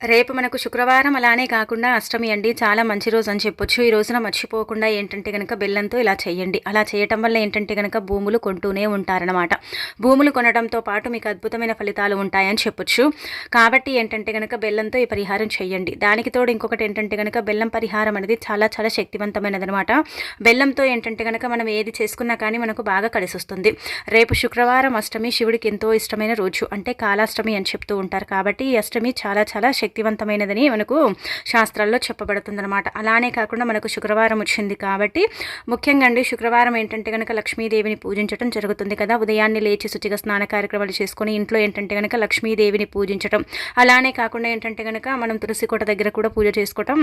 రేపు మనకు శుక్రవారం అలానే కాకుండా అష్టమి అండి. చాలా మంచి రోజు అని చెప్పొచ్చు. ఈ రోజున మర్చిపోకుండా ఏంటంటే కనుక బెల్లంతో ఇలా చేయండి. అలా చేయటం వల్ల ఏంటంటే కనుక భూములు కొంటూనే ఉంటారనమాట భూములు కొనడంతో పాటు మీకు అద్భుతమైన ఫలితాలు ఉంటాయని చెప్పొచ్చు. కాబట్టి ఏంటంటే కనుక బెల్లంతో ఈ పరిహారం చేయండి. దానికి తోడు ఇంకొకటి ఏంటంటే కనుక బెల్లం పరిహారం అనేది చాలా చాలా శక్తివంతమైనది అనమాట బెల్లంతో ఏంటంటే కనుక మనం ఏది చేసుకున్నా కానీ మనకు బాగా కలిసి వస్తుంది రేపు శుక్రవారం అష్టమి శివుడికి ఎంతో ఇష్టమైన రోజు. అంటే కాలాష్టమి అని చెప్తూ ఉంటారు. కాబట్టి ఈ అష్టమి చాలా చాలా శక్తివంతమైనదని మనకు శాస్త్రాల్లో చెప్పబడుతుందన్నమాట. అలానే కాకుండా మనకు శుక్రవారం వచ్చింది కాబట్టి ముఖ్యంగా అండి శుక్రవారం ఏంటంటే కనుక లక్ష్మీదేవిని పూజించడం జరుగుతుంది కదా. ఉదయాన్నే లేచి శుచిగా స్నాన కార్యక్రమాలు చేసుకొని ఇంట్లో ఏంటంటే కనుక లక్ష్మీదేవిని పూజించడం అలానే కాకుండా ఏంటంటే కనుక మనం తులసి కోట దగ్గర కూడా పూజ చేసుకోవటం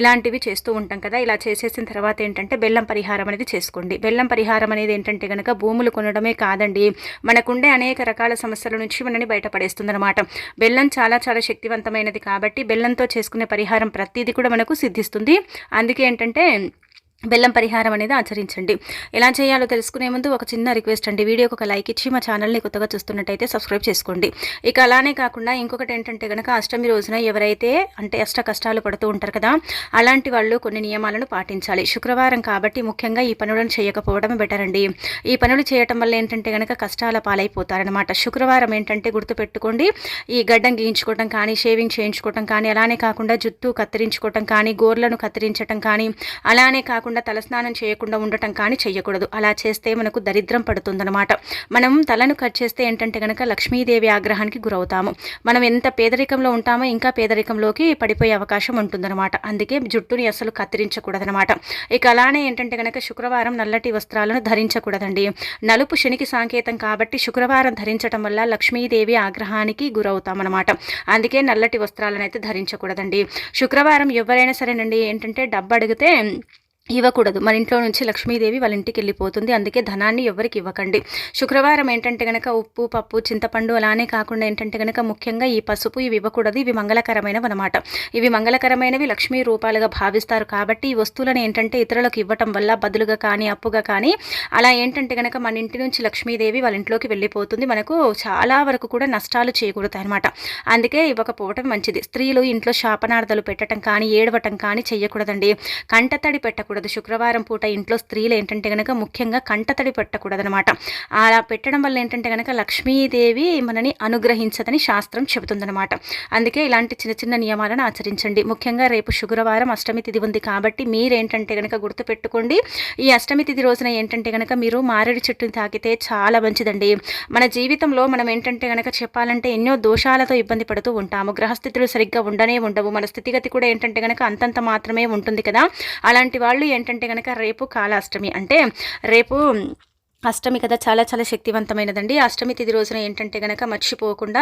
ఇలాంటివి చేస్తూ ఉంటాం కదా. ఇలా చేసేసిన తర్వాత ఏంటంటే బెల్లం పరిహారం అనేది చేసుకోండి. బెల్లం పరిహారం అనేది ఏంటంటే కనుక భూములు కొనడమే కాదండి. మనకుండే అనేక రకాల సమస్యల నుంచి మనని బయటపడేస్తుంది అనమాట బెల్లం చాలా చాలా శక్తివంతమైనది కాబట్టి బెల్లంతో చేసుకునే పరిహారం ప్రతిదీ కూడా మనకు సిద్ధిస్తుంది. అందుకే ఏంటంటే బెల్లం పరిహారం అనేది ఆచరించండి. ఎలా చేయాలో తెలుసుకునే ముందు ఒక చిన్న రిక్వెస్ట్ అండి. వీడియోకి ఒక లైక్ ఇచ్చి మా ఛానల్ని కొత్తగా చూస్తున్నట్టయితే సబ్స్క్రైబ్ చేసుకోండి. ఇక అలానే కాకుండా ఇంకొకటి ఏంటంటే కనుక అష్టమి రోజున ఎవరైతే అంటే అష్ట కష్టాలు పడుతూ ఉంటారు కదా అలాంటి వాళ్ళు కొన్ని నియమాలను పాటించాలి. శుక్రవారం కాబట్టి ముఖ్యంగా ఈ పనులను చేయకపోవడం బెటర్ అండి. ఈ పనులు చేయటం వల్ల ఏంటంటే కనుక కష్టాల పాలైపోతారనమాట శుక్రవారం ఏంటంటే గుర్తుపెట్టుకోండి. ఈ గడ్డం గీయించుకోవటం కానీ షేవింగ్ చేయించుకోవటం కానీ అలానే కాకుండా జుట్టు కత్తిరించుకోవటం కానీ గోర్లను కత్తిరించటం కానీ అలానే కాకుండా కాకుండా తలస్నానం చేయకుండా ఉండటం కానీ చేయకూడదు అలా చేస్తే మనకు దరిద్రం పడుతుందన్నమాట. మనం తలను కట్ చేస్తే ఏంటంటే కనుక లక్ష్మీదేవి ఆగ్రహానికి గురవుతాము. మనం ఎంత పేదరికంలో ఉంటామో ఇంకా పేదరికంలోకి పడిపోయే అవకాశం ఉంటుందన్నమాట. అందుకే జుట్టుని అసలు కత్తిరించకూడదనమాట ఇక అలానే ఏంటంటే కనుక శుక్రవారం నల్లటి వస్త్రాలను ధరించకూడదండి. నలుపు శనికి సంకేతం కాబట్టి శుక్రవారం ధరించడం వల్ల లక్ష్మీదేవి ఆగ్రహానికి గురవుతామన్నమాట. అందుకే నల్లటి వస్త్రాలను అయితే ధరించకూడదండి. శుక్రవారం ఎవరైనా సరేనండి ఏంటంటే డబ్బు అడిగితే ఇవ్వకూడదు. మన ఇంట్లో నుంచి లక్ష్మీదేవి వాళ్ళ ఇంటికి వెళ్ళిపోతుంది. అందుకే ధనాన్ని ఎవరికి ఇవ్వకండి. శుక్రవారం ఏంటంటే కనుక ఉప్పు పప్పు చింతపండు అలానే కాకుండా ఏంటంటే కనుక ముఖ్యంగా ఈ పసుపు ఇవి ఇవ్వకూడదు. ఇవి మంగళకరమైనవి అనమాట ఇవి మంగళకరమైనవి లక్ష్మీ రూపాలుగా భావిస్తారు కాబట్టి ఈ వస్తువులను ఏంటంటే ఇతరులకు ఇవ్వటం వల్ల బదులుగా కానీ అప్పుగా కానీ అలా ఏంటంటే కనుక మన ఇంటి నుంచి లక్ష్మీదేవి వాళ్ళ ఇంట్లోకి వెళ్ళిపోతుంది. మనకు చాలా వరకు కూడా నష్టాలు చేయకూడతాయి అనమాట అందుకే ఇవ్వకపోవటం మంచిది. స్త్రీలు ఇంట్లో శాపనార్థాలు పెట్టడం కానీ ఏడవటం కానీ చేయకూడదండి కంటతడి పెట్టకూడదు. పెట్టకూడదు శుక్రవారం పూట ఇంట్లో స్త్రీలు ఏంటంటే కనుక ముఖ్యంగా కంటతడి పెట్టకూడదనమాట అలా పెట్టడం వల్ల ఏంటంటే కనుక లక్ష్మీదేవి మనని అనుగ్రహించదని శాస్త్రం చెబుతుందనమాట అందుకే ఇలాంటి చిన్న చిన్న నియమాలను ఆచరించండి. ముఖ్యంగా రేపు శుక్రవారం అష్టమి తిథి ఉంది కాబట్టి మీరేంటంటే కనుక గుర్తుపెట్టుకోండి. ఈ అష్టమి తిథి రోజున ఏంటంటే కనుక మీరు మారేడు చెట్టుని తాకితే చాలా మంచిదండి. మన జీవితంలో మనం ఏంటంటే కనుక చెప్పాలంటే ఎన్నో దోషాలతో ఇబ్బంది పడుతూ ఉంటాము. గ్రహస్థితులు సరిగ్గా ఉండనే ఉండవు. మన స్థితిగతి కూడా ఏంటంటే కనుక అంతంత మాత్రమే ఉంటుంది కదా. అలాంటి వాళ్ళు ఏంటంటే కనుక రేపు కాలాష్టమి అంటే రేపు అష్టమి కదా చాలా చాలా శక్తివంతమైనదండి. అష్టమి తిది రోజున ఏంటంటే కనుక మర్చిపోకుండా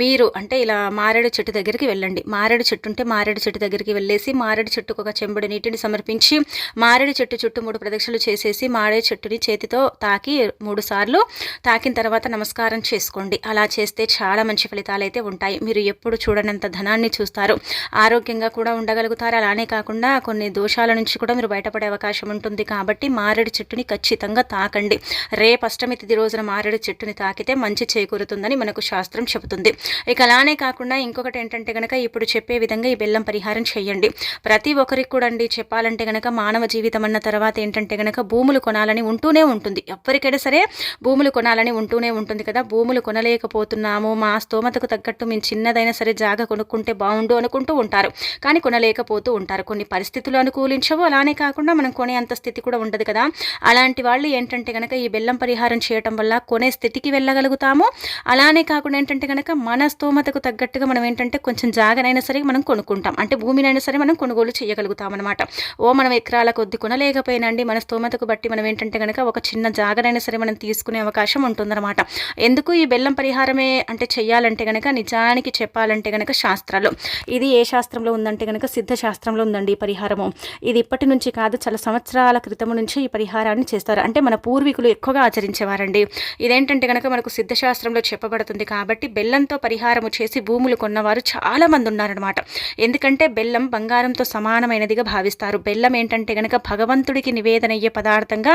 మీరు అంటే ఇలా మారేడు చెట్టు దగ్గరికి వెళ్ళండి. మారేడు చెట్టు ఉంటే మారేడు చెట్టు దగ్గరికి వెళ్ళేసి మారేడు చెట్టుకు ఒక చెంబుడు నీటిని సమర్పించి మారేడు చెట్టు చుట్టూ మూడు ప్రదక్షిణలు చేసేసి మారేడు చెట్టుని చేతితో తాకి మూడు సార్లు తాకిన తర్వాత నమస్కారం చేసుకోండి. అలా చేస్తే చాలా మంచి ఫలితాలు అయితే ఉంటాయి. మీరు ఎప్పుడు చూడనంత ధనాన్ని చూస్తారు. ఆరోగ్యంగా కూడా ఉండగలుగుతారు. అలానే కాకుండా కొన్ని దోషాల నుంచి కూడా మీరు బయటపడే అవకాశం ఉంటుంది. కాబట్టి మారేడు చెట్టుని ఖచ్చితంగా తాకండి. రేపు అష్టమి తిథి రోజున మారేడు చెట్టుని తాకితే మంచి చేకూరుతుందని మనకు శాస్త్రం చెబుతుంది. ఇక అలానే కాకుండా ఇంకొకటి ఏంటంటే కనుక ఇప్పుడు చెప్పే విధంగా ఈ బెల్లం పరిహారం చేయండి. ప్రతి ఒక్కరికి కూడా అండి చెప్పాలంటే కనుక మానవ జీవితం అన్న తర్వాత ఏంటంటే కనుక భూములు కొనాలని ఉంటూనే ఉంటుంది. ఎవరికైనా సరే భూములు కొనాలని ఉంటూనే ఉంటుంది కదా. భూములు కొనలేకపోతున్నాము. మా స్తోమతకు తగ్గట్టు మేము చిన్నదైనా సరే జాగా కొనుక్కుంటే బాగుండు అనుకుంటూ ఉంటారు. కానీ కొనలేకపోతూ ఉంటారు. కొన్ని పరిస్థితులు అనుకూలించవు. అలానే కాకుండా మనం కొనే అంత స్థితి కూడా ఉండదు కదా. అలాంటి వాళ్ళు ఏంటంటే కనుక ఈ బెల్లం పరిహారం చేయటం వల్ల కొనే స్థితికి వెళ్ళగలుగుతాము. అలానే కాకుండా ఏంటంటే కనుక మన స్తోమతకు తగ్గట్టుగా మనం ఏంటంటే కొంచెం జాగనైనా సరే మనం కొనుక్కుంటాం. అంటే భూమినైనా సరే మనం కొనుగోలు చేయగలుగుతాం అనమాట ఓ మనం ఎకరాల కొద్ది కొనలేకపోయినండి మన స్తోమతకు బట్టి మనం ఏంటంటే కనుక ఒక చిన్న జాగనైనా సరే మనం తీసుకునే అవకాశం ఉంటుందన్నమాట. ఎందుకు ఈ బెల్లం పరిహారమే అంటే చేయాలంటే కనుక నిజానికి చెప్పాలంటే కనుక శాస్త్రాలు. ఇది ఏ శాస్త్రంలో ఉందంటే కనుక సిద్ధ శాస్త్రంలో ఉందండి ఈ పరిహారము. ఇది ఇప్పటి నుంచి కాదు చాలా సంవత్సరాల క్రితం నుంచి ఈ పరిహారాన్ని చేస్తారు. అంటే మన పూర్వీకులు హిందువులు ఎక్కువగా ఆచరించేవారండి. ఇదేంటంటే కనుక మనకు సిద్ధశాస్త్రంలో చెప్పబడుతుంది కాబట్టి బెల్లంతో పరిహారము చేసి భూములు కొన్నవారు చాలా మంది ఉన్నారనమాట ఎందుకంటే బెల్లం బంగారంతో సమానమైనదిగా భావిస్తారు. బెల్లం ఏంటంటే కనుక భగవంతుడికి నివేదన అయ్యే పదార్థంగా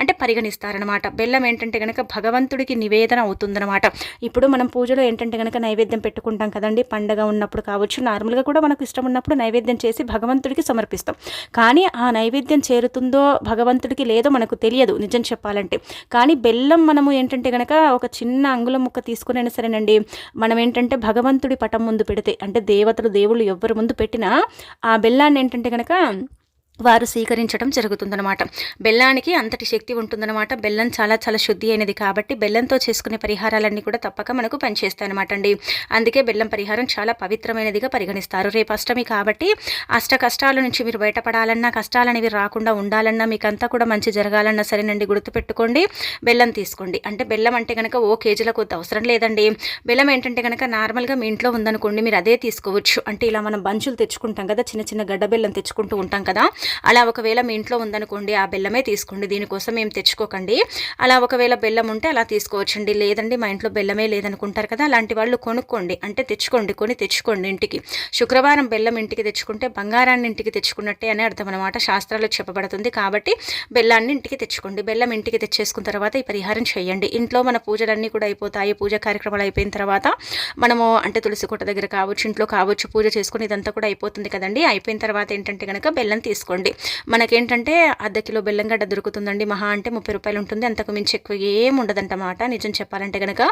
అంటే పరిగణిస్తారనమాట బెల్లం ఏంటంటే కనుక భగవంతుడికి నివేదన అవుతుందనమాట ఇప్పుడు మనం పూజలో ఏంటంటే కనుక నైవేద్యం పెట్టుకుంటాం కదండి. పండగ ఉన్నప్పుడు కావచ్చు నార్మల్గా కూడా మనకు ఇష్టం ఉన్నప్పుడు నైవేద్యం చేసి భగవంతుడికి సమర్పిస్తాం. కానీ ఆ నైవేద్యం చేరుతుందో భగవంతుడికి లేదో మనకు తెలియదు. నిజం చెప్పాలంటే కానీ బెల్లం మనము ఏంటంటే కనుక ఒక చిన్న అంగుళం ముక్క తీసుకునైనా సరేనండి మనం ఏంటంటే భగవంతుడి పటం ముందు పెడితే అంటే దేవతలు దేవుళ్ళు ఎవ్వరు ముందు పెట్టినా ఆ బెల్లాన్ని ఏంటంటే కనుక వారు స్వీకరించడం జరుగుతుందనమాట బెల్లానికి అంతటి శక్తి ఉంటుందన్నమాట. బెల్లం చాలా చాలా శుద్ధి అయినది కాబట్టి బెల్లంతో చేసుకునే పరిహారాలన్నీ కూడా తప్పక మనకు పనిచేస్తాయన్నమాట అండి అందుకే బెల్లం పరిహారం చాలా పవిత్రమైనదిగా పరిగణిస్తారు. రేపు అష్టమి కాబట్టి అష్ట కష్టాల నుంచి మీరు బయటపడాలన్నా కష్టాలనేవి రాకుండా ఉండాలన్నా మీకు అంతా కూడా మంచి జరగాలన్నా సరేనండి గుర్తుపెట్టుకోండి. బెల్లం తీసుకోండి. అంటే బెల్లం అంటే కనుక ఓ కేజీల కొద్ది అవసరం లేదండి. బెల్లం ఏంటంటే కనుక నార్మల్గా మీ ఇంట్లో ఉందనుకోండి మీరు అదే తీసుకోవచ్చు. అంటే ఇలా మనం బంచులు తెచ్చుకుంటాం కదా చిన్న చిన్న గడ్డ బెల్లం తెచ్చుకుంటూ ఉంటాం కదా అలా ఒకవేళ మీ ఇంట్లో ఉందనుకోండి ఆ బెల్లమే తీసుకోండి. దీనికోసం ఏం తెచ్చుకోకండి. అలా ఒకవేళ బెల్లం ఉంటే అలా తీసుకోవచ్చండి. లేదండి మా ఇంట్లో బెల్లమే లేదనుకుంటారు కదా అలాంటి వాళ్ళు కొనుక్కోండి. అంటే తెచ్చుకోండి కొని తెచ్చుకోండి ఇంటికి. శుక్రవారం బెల్లం ఇంటికి తెచ్చుకుంటే బంగారాన్ని ఇంటికి తెచ్చుకున్నట్టే అని అర్థం అనమాట శాస్త్రాలు చెప్పబడుతుంది కాబట్టి బెల్లాన్ని ఇంటికి తెచ్చుకోండి. బెల్లం ఇంటికి తెచ్చేసుకున్న తర్వాత ఈ పరిహారం చేయండి. ఇంట్లో మన పూజలన్నీ కూడా అయిపోతాయి. పూజ కార్యక్రమాలు అయిపోయిన తర్వాత మనము అంటే తులసి కోట దగ్గర కావచ్చు ఇంట్లో కావచ్చు పూజ చేసుకుని ఇదంతా కూడా అయిపోతుంది కదండి. అయిపోయిన తర్వాత ఏంటంటే కనుక బెల్లం తీసుకోండి. తీసుకోండి. మనకేంటంటే అర్ధ కిలో బెల్లం గడ్డ దొరుకుతుందండి. మహా అంటే ముప్పై రూపాయలు ఉంటుంది. అంతకు మించి ఎక్కువ ఏం ఉండదంటమాట నిజం చెప్పాలంటే కనుక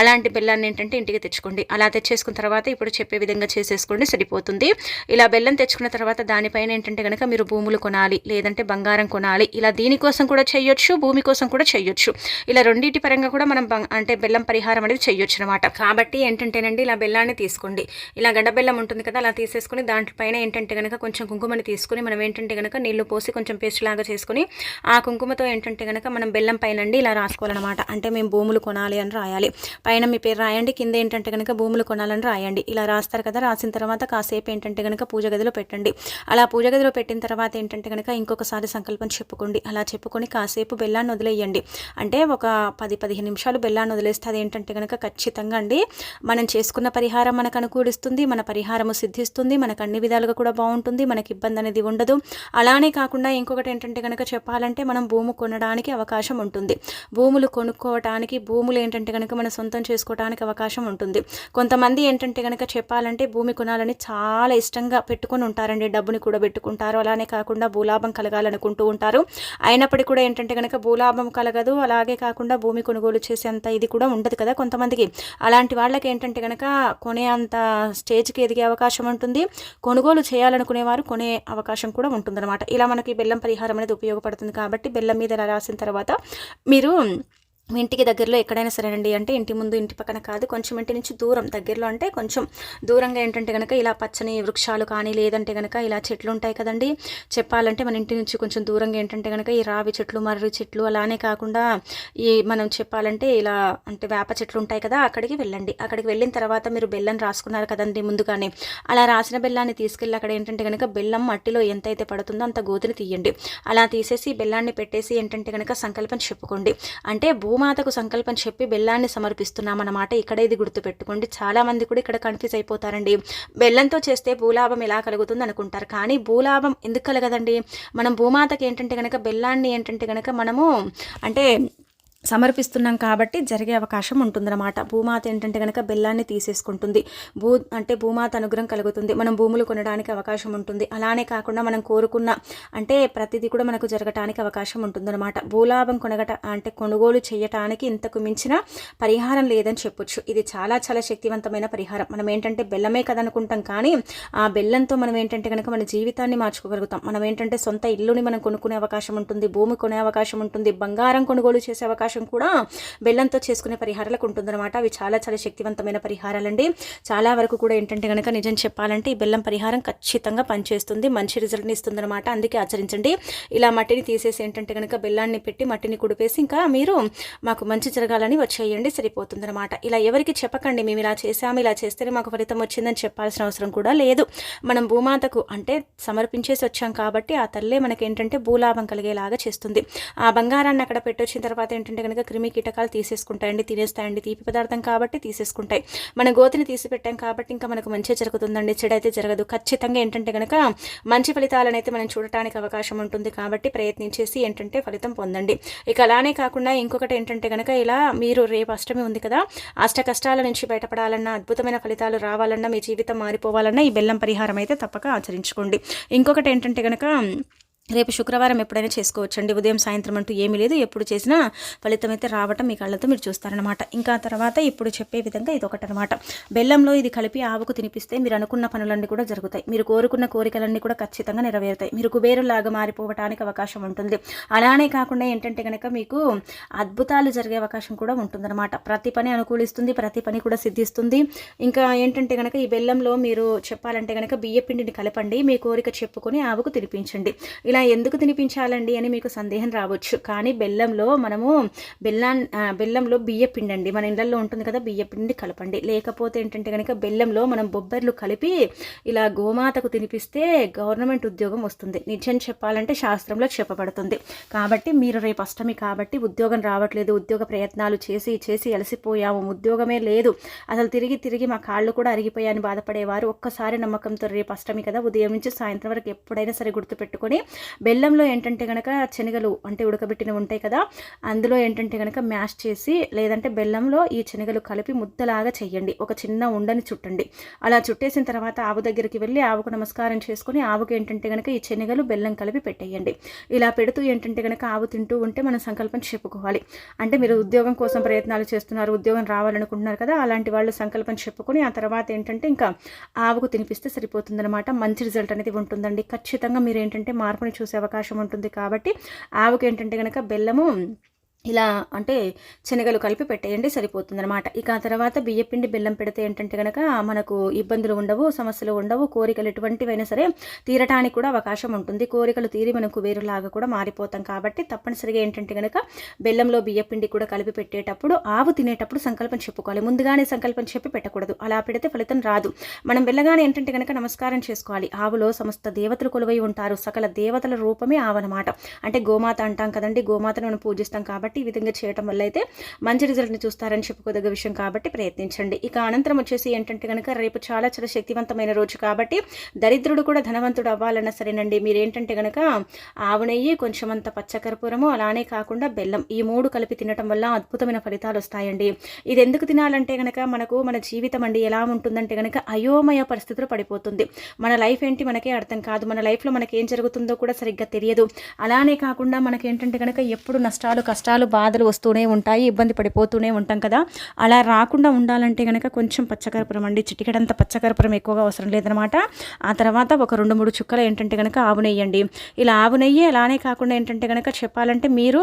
అలాంటి బెల్లాన్ని ఏంటంటే ఇంటికి తెచ్చుకోండి. అలా తెచ్చేసుకున్న తర్వాత ఇప్పుడు చెప్పే విధంగా చేసేసుకోండి సరిపోతుంది. ఇలా బెల్లం తెచ్చుకున్న తర్వాత దానిపైన ఏంటంటే కనుక మీరు భూములు కొనాలి లేదంటే బంగారం కొనాలి. ఇలా దీనికోసం కూడా చేయొచ్చు భూమి కోసం కూడా చేయొచ్చు. ఇలా రెండింటి పరంగా కూడా మనం అంటే బెల్లం పరిహారం అనేది చేయొచ్చు అనమాట కాబట్టి ఏంటంటేనండి ఇలా బెల్లాన్ని తీసుకోండి. ఇలా గడ్డ బెల్లం ఉంటుంది కదా అలా తీసేసుకుని దాంట్పైన ఏంటంటే కనుక కొంచెం కుంకుమని తీసుకుని మనం ఏంటంటే ఏంటంటే కనుక నీళ్ళు పోసి కొంచెం పేస్ట్ లాగా చేసుకుని ఆ కుంకుమతో ఏంటంటే కనుక మనం బెల్లం పైనండి ఇలా రాసుకోవాలన్నమాట. అంటే మేము భూములు కొనాలి అని రాయాలి. పైన మీ పేరు రాయండి కింద ఏంటంటే కనుక భూములు కొనాలని రాయండి. ఇలా రాస్తారు కదా రాసిన తర్వాత కాసేపు ఏంటంటే కనుక పూజ గదిలో పెట్టండి. అలా పూజ గదిలో పెట్టిన తర్వాత ఏంటంటే కనుక ఇంకొకసారి సంకల్పం చెప్పుకోండి. అలా చెప్పుకొని కాసేపు బెల్లాన్ని వదిలేయండి. అంటే ఒక పది పదిహేను నిమిషాలు బెల్లాన్ని వదిలేస్తే అది ఏంటంటే కనుక ఖచ్చితంగా అండి మనం చేసుకున్న పరిహారం మనకు అనుకూలిస్తుంది మన పరిహారము సిద్ధిస్తుంది మనకు అన్ని విధాలుగా కూడా బాగుంటుంది మనకి ఇబ్బంది అనేది ఉండదు. అలానే కాకుండా ఇంకొకటి ఏంటంటే కనుక చెప్పాలంటే మనం భూమి కొనడానికి అవకాశం ఉంటుంది. భూములు కొనుక్కోవటానికి భూములు ఏంటంటే కనుక మనం సొంతం చేసుకోవడానికి అవకాశం ఉంటుంది. కొంతమంది ఏంటంటే కనుక చెప్పాలంటే భూమి కొనాలని చాలా ఇష్టంగా పెట్టుకొని ఉంటారండి. డబ్బుని కూడా పెట్టుకుంటారు. అలానే కాకుండా భూలాభం కలగాలనుకుంటూ ఉంటారు. అయినప్పటికీ కూడా ఏంటంటే కనుక భూలాభం కలగదు. అలాగే కాకుండా భూమి కొనుగోలు చేసేంత ఇది కూడా ఉండదు కదా కొంతమందికి. అలాంటి వాళ్ళకి ఏంటంటే కనుక కొనే అంత స్టేజ్కి ఎదిగే అవకాశం ఉంటుంది. కొనుగోలు చేయాలనుకునేవారు కొనే అవకాశం కూడా ఉంటుంది. ఉంటుందన్నమాట. ఇలా మనకి బెల్లం పరిహారం అనేది ఉపయోగపడుతుంది కాబట్టి బెల్లం మీద రాసిన తర్వాత మీరు మీ ఇంటికి దగ్గరలో ఎక్కడైనా సరేనండి. అంటే ఇంటి ముందు ఇంటి పక్కన కాదు కొంచెం ఇంటి నుంచి దూరం దగ్గరలో అంటే కొంచెం దూరంగా ఏంటంటే కనుక ఇలా పచ్చని వృక్షాలు కానీ లేదంటే కనుక ఇలా చెట్లు ఉంటాయి కదండి. చెప్పాలంటే మన ఇంటి నుంచి కొంచెం దూరంగా ఏంటంటే కనుక ఈ రావి చెట్లు మర్రి చెట్లు అలానే కాకుండా ఈ మనం చెప్పాలంటే ఇలా అంటే వేప చెట్లు ఉంటాయి కదా అక్కడికి వెళ్ళండి. అక్కడికి వెళ్ళిన తర్వాత మీరు బెల్లం రాసుకున్నారు కదండి ముందుగానే. అలా రాసిన బెల్లాన్ని తీసుకెళ్ళి అక్కడ ఏంటంటే కనుక బెల్లం మట్టిలో ఎంతైతే పడుతుందో అంత గోతిని తీయండి. అలా తీసేసి బెల్లాన్ని పెట్టేసి ఏంటంటే కనుక సంకల్పం చెప్పుకోండి. అంటే భూమి భూమాతకు సంకల్పం చెప్పి బెల్లాన్ని సమర్పిస్తున్నామన్నమాట. ఇక్కడ ఇది గుర్తుపెట్టుకోండి. చాలామంది కూడా ఇక్కడ కన్ఫ్యూజ్ అయిపోతారండి. బెల్లంతో చేస్తే భూలాభం ఎలా కలుగుతుంది అనుకుంటారు. కానీ భూలాభం ఎందుకు కలగదండి? మనం భూమాతకి ఏంటంటే కనుక బెల్లాన్ని ఏంటంటే కనుక మనము అంటే సమర్పిస్తున్నాం కాబట్టి జరిగే అవకాశం ఉంటుందన్నమాట. భూమాత ఏంటంటే కనుక బెల్లాన్ని తీసేసుకుంటుంది. భూ అంటే భూమాత అనుగ్రహం కలుగుతుంది. మనం భూములు కొనడానికి అవకాశం ఉంటుంది. అలానే కాకుండా మనం కోరుకున్న అంటే ప్రతిదీ కూడా మనకు జరగటానికి అవకాశం ఉంటుందన్నమాట. భూలాభం కొనగట అంటే కొనుగోలు చేయటానికి ఇంతకు మించిన పరిహారం లేదని చెప్పొచ్చు. ఇది చాలా చాలా శక్తివంతమైన పరిహారం. మనం ఏంటంటే బెల్లమే కదనుకుంటాం కానీ ఆ బెల్లంతో మనం ఏంటంటే కనుక మన జీవితాన్ని మార్చుకోగలుగుతాం. మనం ఏంటంటే సొంత ఇల్లుని మనం కొనుక్కునే అవకాశం ఉంటుంది. భూమి కొనే అవకాశం ఉంటుంది. బంగారం కొనుగోలు చేసే అవకాశం అవకాశం కూడా బెల్లంతో చేసుకునే పరిహారాలకు ఉంటుందన్నమాట. అవి చాలా చాలా శక్తివంతమైన పరిహారాలండి. చాలా వరకు కూడా ఏంటంటే కనుక నిజం చెప్పాలంటే ఈ బెల్లం పరిహారం ఖచ్చితంగా పనిచేస్తుంది మంచి రిజల్ట్ని ఇస్తుందన్నమాట. అందుకే ఆచరించండి. ఇలా మట్టిని తీసేసి ఏంటంటే కనుక బెల్లాన్ని పెట్టి మట్టిని కుడిపేసి ఇంకా మీరు మాకు మంచి జరగాలని వచ్చేయండి సరిపోతుందన్నమాట. ఇలా ఎవరికి చెప్పకండి మేము ఇలా చేసాము ఇలా చేస్తేనే మాకు ఫలితం వచ్చిందని చెప్పాల్సిన అవసరం కూడా లేదు. మనం భూమాతకు అంటే సమర్పించేసి వచ్చాం కాబట్టి ఆ తల్లే మనకి ఏంటంటే భూలాభం కలిగేలాగా చేస్తుంది. ఆ బంగారాన్ని అక్కడ పెట్టొచ్చిన తర్వాత ఏంటంటే కనుక క్రిమి కీటకాలు తీసేసుకుంటాయండి తినేస్తాయండి. తీపి పదార్థం కాబట్టి తీసేసుకుంటాయి. మన గోతిని తీసి పెట్టాం కాబట్టి ఇంకా మనకు మంచి జరుగుతుందండి. చెడైతే జరగదు. ఖచ్చితంగా ఏంటంటే కనుక మంచి ఫలితాలను అయితే మనం చూడటానికి అవకాశం ఉంటుంది కాబట్టి ప్రయత్నించేసి ఏంటంటే ఫలితం పొందండి. ఇక అలానే కాకుండా ఇంకొకటి ఏంటంటే కనుక ఇలా మీరు రేపు అష్టమి ఉంది కదా అష్ట కష్టాల నుంచి బయటపడాలన్నా అద్భుతమైన ఫలితాలు రావాలన్నా మీ జీవితం మారిపోవాలన్నా ఈ బెల్లం పరిహారం అయితే తప్పక ఆచరించుకోండి. ఇంకొకటి ఏంటంటే కనుక రేపు శుక్రవారం ఎప్పుడైనా చేసుకోవచ్చండి. ఉదయం సాయంత్రం అంటూ ఏమీ లేదు. ఎప్పుడు చేసినా ఫలితం అయితే రావటం మీ కళ్ళతో మీరు చూస్తారనమాట ఇంకా తర్వాత ఇప్పుడు చెప్పే విధంగా ఇది ఒకటనమాట బెల్లంలో ఇది కలిపి ఆవుకు తినిపిస్తే మీరు అనుకున్న పనులన్నీ కూడా జరుగుతాయి. మీరు కోరుకున్న కోరికలన్నీ కూడా ఖచ్చితంగా నెరవేరుతాయి. మీరు కుబేరులాగా మారిపోవటానికి అవకాశం ఉంటుంది. అలానే కాకుండా ఏంటంటే కనుక మీకు అద్భుతాలు జరిగే అవకాశం కూడా ఉంటుందన్నమాట. ప్రతి పని అనుకూలిస్తుంది ప్రతి పని కూడా సిద్ధిస్తుంది. ఇంకా ఏంటంటే కనుక ఈ బెల్లంలో మీరు చెప్పాలంటే కనుక బియ్యపిండిని కలపండి. మీ కోరిక చెప్పుకొని ఆవుకు తినిపించండి. ఇలా ఎందుకు తినిపించాలండి అని మీకు సందేహం రావచ్చు. కానీ బెల్లంలో మనము బెల్లా బెల్లంలో బియ్య పిండండి. మన ఇళ్ళల్లో ఉంటుంది కదా బియ్య పిండి కలపండి. లేకపోతే ఏంటంటే కనుక బెల్లంలో మనం బొబ్బర్లు కలిపి ఇలా గోమాతకు తినిపిస్తే గవర్నమెంట్ ఉద్యోగం వస్తుంది. నిజం చెప్పాలంటే శాస్త్రంలో చెప్పబడుతుంది. కాబట్టి మీరు రేపు అష్టమి కాబట్టి ఉద్యోగం రావట్లేదు. ఉద్యోగ ప్రయత్నాలు చేసి చేసి అలసిపోయాము. ఉద్యోగమే లేదు. అసలు తిరిగి తిరిగి మా కాళ్ళు కూడా అరిగిపోయాయని బాధపడేవారు. ఒక్కసారి నమ్మకంతో రేపు అష్టమి కదా ఉదయం నుంచి సాయంత్రం వరకు ఎప్పుడైనా సరే గుర్తుపెట్టుకొని బెల్లంలో ఏంటంటే కనుక శనగలు అంటే ఉడకబెట్టినవి ఉంటాయి కదా అందులో ఏంటంటే కనుక మ్యాష్ చేసి లేదంటే బెల్లంలో ఈ శనగలు కలిపి ముద్దలాగా చెయ్యండి. ఒక చిన్న ఉండని చుట్టండి. అలా చుట్టేసిన తర్వాత ఆవు దగ్గరికి వెళ్ళి ఆవుకు నమస్కారం చేసుకొని ఆవుకు ఏంటంటే కనుక ఈ శనగలు బెల్లం కలిపి పెట్టేయండి. ఇలా పెడుతూ ఏంటంటే కనుక ఆవు తింటూ ఉంటే మనం సంకల్పం చెప్పుకోవాలి. అంటే మీరు ఉద్యోగం కోసం ప్రయత్నాలు చేస్తున్నారు ఉద్యోగం రావాలనుకుంటున్నారు కదా అలాంటి వాళ్ళు సంకల్పం చెప్పుకొని ఆ తర్వాత ఏంటంటే ఇంకా ఆవుకు తినిపిస్తే సరిపోతుందన్నమాట. మంచి రిజల్ట్ అనేది ఉంటుందండి. ఖచ్చితంగా మీరు ఏంటంటే మార్పుని చూసే అవకాశం ఉంటుంది కాబట్టి ఆవుకి ఏంటంటే కనుక బెల్లము ఇలా అంటే శనగలు కలిపి పెట్టేయండి సరిపోతుందనమాట ఇక ఆ తర్వాత బియ్యపిండి బెల్లం పెడితే ఏంటంటే కనుక మనకు ఇబ్బందులు ఉండవు సమస్యలు ఉండవు. కోరికలు ఎటువంటివైనా సరే తీరటానికి కూడా అవకాశం ఉంటుంది. కోరికలు తీరి మనకు వేరులాగా కూడా మారిపోతాం కాబట్టి తప్పనిసరిగా ఏంటంటే కనుక బెల్లంలో బియ్యపిండి కూడా కలిపి పెట్టేటప్పుడు ఆవు తినేటప్పుడు సంకల్పం చెప్పుకోవాలి. ముందుగానే సంకల్పం చెప్పి పెట్టకూడదు. అలా పెడితే ఫలితం రాదు. మనం వెళ్ళగానే ఏంటంటే కనుక నమస్కారం చేసుకోవాలి. ఆవులో సమస్త దేవతలు కొలువై ఉంటారు. సకల దేవతల రూపమే ఆవనమాట అంటే గోమాత అంటాం కదండి. గోమాతను మనం పూజిస్తాం కాబట్టి కాబట్టి ఈ విధంగా చేయటం వల్ల అయితే మంచి రిజల్ట్ని చూస్తారని చెప్పుకోదగ్గ విషయం కాబట్టి ప్రయత్నించండి. ఇక అనంతరం వచ్చేసి ఏంటంటే కనుక రేపు చాలా చాలా శక్తివంతమైన రోజు కాబట్టి దరిద్రుడు కూడా ధనవంతుడు అవ్వాలన్నా సరేనండి. మీరు ఏంటంటే కనుక ఆవు నెయ్యి కొంచెం అంత పచ్చకర్పూరము అలానే కాకుండా బెల్లం ఈ మూడు కలిపి తినటం వల్ల అద్భుతమైన ఫలితాలు వస్తాయండి. ఇది ఎందుకు తినాలంటే కనుక మనకు మన జీవితం అండి ఎలా ఉంటుందంటే కనుక అయోమయ పరిస్థితులు పడిపోతుంది. మన లైఫ్ ఏంటి మనకే అర్థం కాదు. మన లైఫ్లో మనకి ఏం జరుగుతుందో కూడా సరిగ్గా తెలియదు. అలానే కాకుండా మనకి ఏంటంటే కనుక ఎప్పుడు నష్టాలు కష్టాలు కష్టాలు బాధలు వస్తూనే ఉంటాయి ఇబ్బంది పడిపోతూనే ఉంటాం కదా. అలా రాకుండా ఉండాలంటే కనుక కొంచెం పచ్చకర్పూరం అండి. చిటికడంత పచ్చకర్పూరం ఎక్కువగా అవసరం లేదనమాట. ఆ తర్వాత ఒక రెండు మూడు చుక్కలు ఏంటంటే కనుక ఆవు నెయ్యండి. ఇలా ఆవు నెయ్యి అలానే కాకుండా ఏంటంటే కనుక చెప్పాలంటే మీరు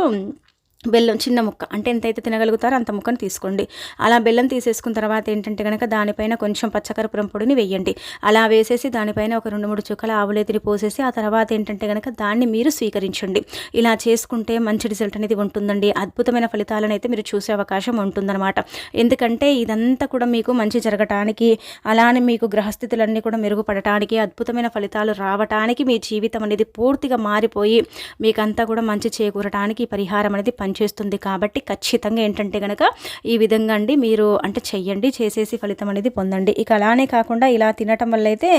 బెల్లం చిన్న ముక్క. అంటే ఎంతైతే తినగలుగుతారో అంత ముక్కను తీసుకోండి. అలా బెల్లం తీసేసుకున్న తర్వాత ఏంటంటే కనుక దానిపైన కొంచెం పచ్చకరపురం పొడిని వేయండి. అలా వేసేసి దానిపైన ఒక రెండు మూడు చుక్కల ఆవులేతిని పోసేసి ఆ తర్వాత ఏంటంటే కనుక దాన్ని మీరు స్వీకరించండి. ఇలా చేసుకుంటే మంచి రిజల్ట్ అనేది ఉంటుందండి. అద్భుతమైన ఫలితాలను అయితే మీరు చూసే అవకాశం ఉంటుందన్నమాట. ఎందుకంటే ఇదంతా కూడా మీకు మంచి జరగటానికి అలానే మీకు గ్రహస్థితులన్నీ కూడా మెరుగుపడటానికి అద్భుతమైన ఫలితాలు రావటానికి మీ జీవితం అనేది పూర్తిగా మారిపోయి మీకంతా కూడా మంచి చేకూరటానికి పరిహారం అనేది పని పనిచేస్తుంది. కాబట్టి ఖచ్చితంగా ఏంటంటే కనుక ఈ విధంగా అండి మీరు అంటే చెయ్యండి చేసేసి ఫలితం అనేది పొందండి. ఇక అలానే కాకుండా ఇలా తినటం వల్ల అయితే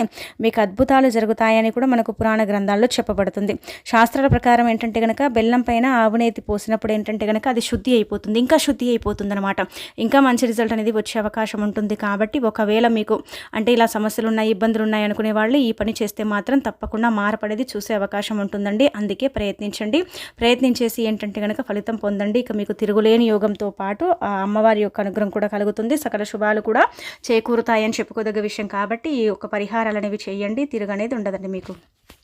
మీకు అద్భుతాలు జరుగుతాయని కూడా మనకు పురాణ గ్రంథాల్లో చెప్పబడుతుంది. శాస్త్రాల ప్రకారం ఏంటంటే కనుక బెల్లం పైన ఆవునేతి పోసినప్పుడు ఏంటంటే కనుక అది శుద్ధి అయిపోతుంది. ఇంకా శుద్ధి అయిపోతుంది అనమాట ఇంకా మంచి రిజల్ట్ అనేది వచ్చే అవకాశం ఉంటుంది. కాబట్టి ఒకవేళ మీకు అంటే ఇలా సమస్యలు ఉన్నాయి ఇబ్బందులు ఉన్నాయి అనుకునే వాళ్ళు ఈ పని చేస్తే మాత్రం తప్పకుండా మారపడేది చూసే అవకాశం ఉంటుందండి. అందుకే ప్రయత్నించండి. ప్రయత్నించేసి ఏంటంటే కనుక ఫలితం పొందండి. ఇక మీకు తిరుగులేని యోగంతో పాటు ఆ అమ్మవారి యొక్క అనుగ్రహం కూడా కలుగుతుంది. సకల శుభాలు కూడా చేకూరుతాయని చెప్పుకోదగ్గ విషయం కాబట్టి ఈ యొక్క పరిహారాలు అనేవి చేయండి. తిరుగు అనేది ఉండదండి మీకు.